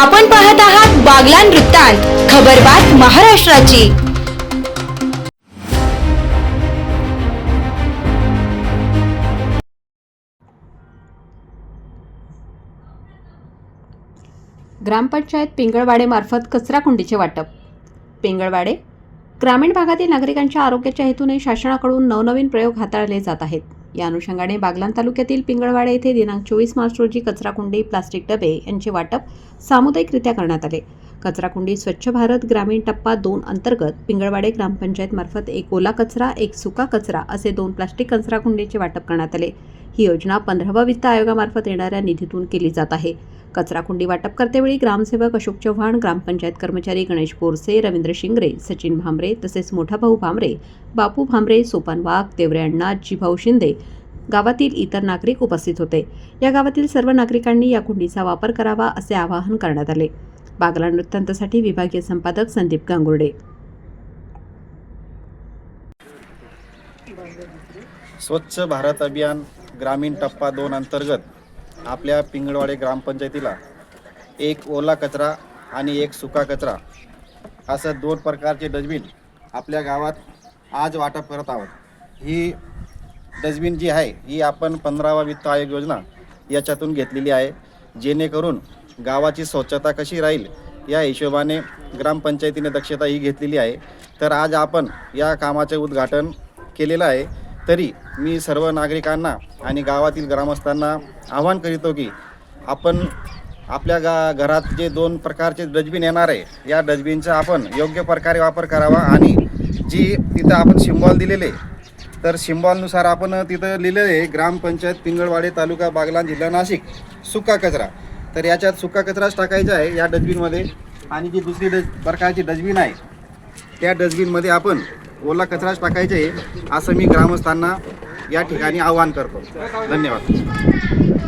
आपण पाहत आहात बागलान वृत्तांत खबरबात महाराष्ट्राची. ग्रामपंचायत पिंगळवाडेमार्फत कचराकुंडीचे वाटप. पिंगळवाडे ग्रामीण भागातील नागरिकांच्या आरोग्याच्या हेतूने शासनाकडून नवनवीन प्रयोग हाताळले जात आहेत. या अनुषंगाने बागलान तालुक्यातील पिंगळवाडे येथे दिनांक चोवीस मार्च रोजी कचराकुंडी प्लास्टिक डबे यांचे वाटप सामुदायिकरित्या करण्यात आले. कचराकुंडी स्वच्छ भारत ग्रामीण टप्पा दोन अंतर्गत पिंगळवाडे ग्रामपंचायतमार्फत एक ओला कचरा एक सुका कचरा असे दोन प्लास्टिक कचराकुंडीचे वाटप करण्यात आले. ही योजना पंधरावा वित्त आयोगामार्फत येणाऱ्या निधीतून केली जात आहे. कचराकुंडी वाटप करतेवेळी ग्रामसेवक अशोक चव्हाण ग्रामपंचायत कर्मचारी गणेश बोरसे रवींद्र शिंगरे सचिन भांबरे तसेच मोठा भाऊ भांबरे बापू भांबरे सोपान वाघ देवरे अण्णा जीभाऊ शिंदे गावातील इतर नागरिक उपस्थित होते. या गावातील सर्व नागरिकांनी या कुंडीचा वापर करावा असे आवाहन करण्यात आले. बागला वृत्तांतसाठी विभागीय संपादक संदीप गांगुर्डे. स्वच्छ भारत अभियान ग्रामीण टप्पा दोन अंतर्गत आपल्या पिंगळवाडे ग्रामपंचायतीला एक ओला कचरा आणि एक सुका कचरा असं दोन प्रकारचे डस्टबिन आपल्या गावात आज वाटप करत आहोत. ही डस्टबिन जी आहे ही आपण पंधरावा वित्त आयोग योजना याच्यातून घेतलेली आहे. जेणेकरून गावाची स्वच्छता कशी राहील या हिशोबाने ग्रामपंचायतीने दक्षता ही घेतलेली आहे. तर आज आपण या कामाचे उद्घाटन केलेलं आहे. तरी मी सर्व नागरिकांना आणि गावातील ग्रामस्थांना आवाहन करीतो की आपण आपल्या गा घरात जे दोन प्रकारचे डस्टबिन येणार आहे या डस्टबिनचा आपण योग्य प्रकारे वापर करावा आणि जी तिथं आपण सिम्बॉल दिलेले तर सिम्बॉलनुसार आपण तिथं लिहिलेलं आहे ग्रामपंचायत पिंगळवाडी तालुका बागलान जिल्हा नाशिक सुका कचरा. तर याच्यात सुका कचराच टाकायचा आहे या डस्टबिनमध्ये आणि जी दुसरी डस् प्रकारची डस्टबिन आहे त्या डस्टबिनमध्ये आपण ओला कचराच टाकायचे आहे असं मी ग्रामस्थांना या ठिकाणी आवाहन करतो. धन्यवाद.